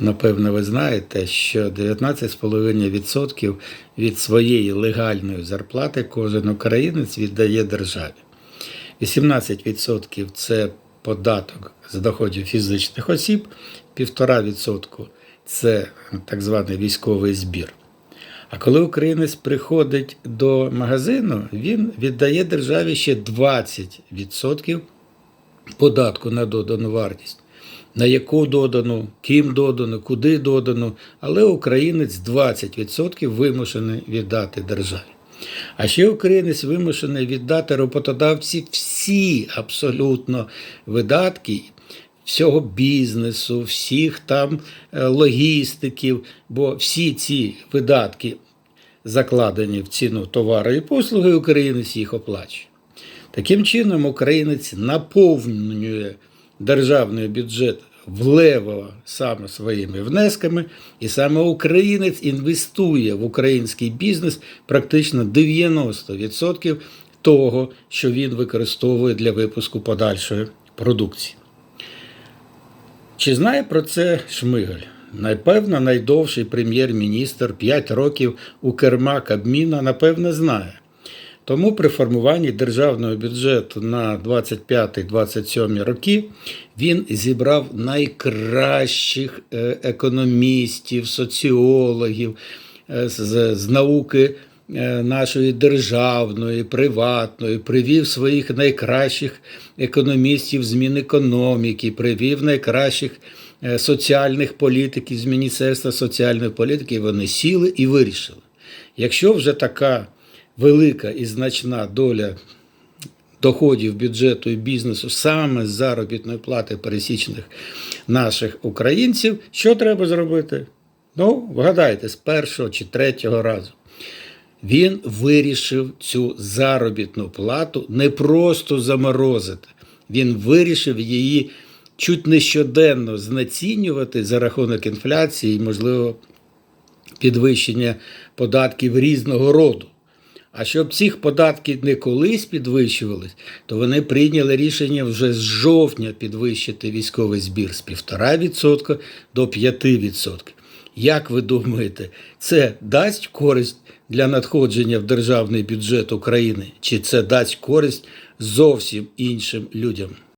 Напевно, ви знаєте, що 19,5% від своєї легальної зарплати кожен українець віддає державі. 18% це податок з доходів фізичних осіб, 1,5% це так званий військовий збір. А коли українець приходить до магазину, він віддає державі ще 20% податку на додану вартість. На яку додану, ким додану, куди додану, але українець 20% вимушений віддати державі. А ще українець вимушений віддати роботодавці всі абсолютно видатки всього бізнесу, всіх там е, логістиків, бо всі ці видатки закладені в ціну товару і послуги, українець їх оплачує. Таким чином, українець наповнює державний бюджет влево саме своїми внесками, і саме українець інвестує в український бізнес практично 90% того, що він використовує для випуску подальшої продукції. Чи знає про це Шмигаль? Напевно, найдовший прем'єр-міністр 5 років у керма Кабміна, напевно, знає. Тому при формуванні державного бюджету на 25-27 роки він зібрав найкращих е, економістів, соціологів е, з, з науки е, нашої державної, приватної, привів своїх найкращих економістів з Мінекономіки, привів найкращих соціальних політиків з Міністерства соціальної політики. Вони сіли і вирішили. Якщо вже така велика і значна доля доходів бюджету і бізнесу саме з заробітної плати пересічних наших українців, що треба зробити? Ну, вгадайте, з першого чи третього разу. Він вирішив цю заробітну плату не просто заморозити, він вирішив її чуть не щоденно знецінювати за рахунок інфляції і, можливо, підвищення податків різного роду. А щоб цих податків не колись підвищувались, то вони прийняли рішення вже з жовтня підвищити військовий збір з 1,5% до 5%. Як ви думаєте, це дасть користь для надходження в державний бюджет України, чи це дасть користь зовсім іншим людям?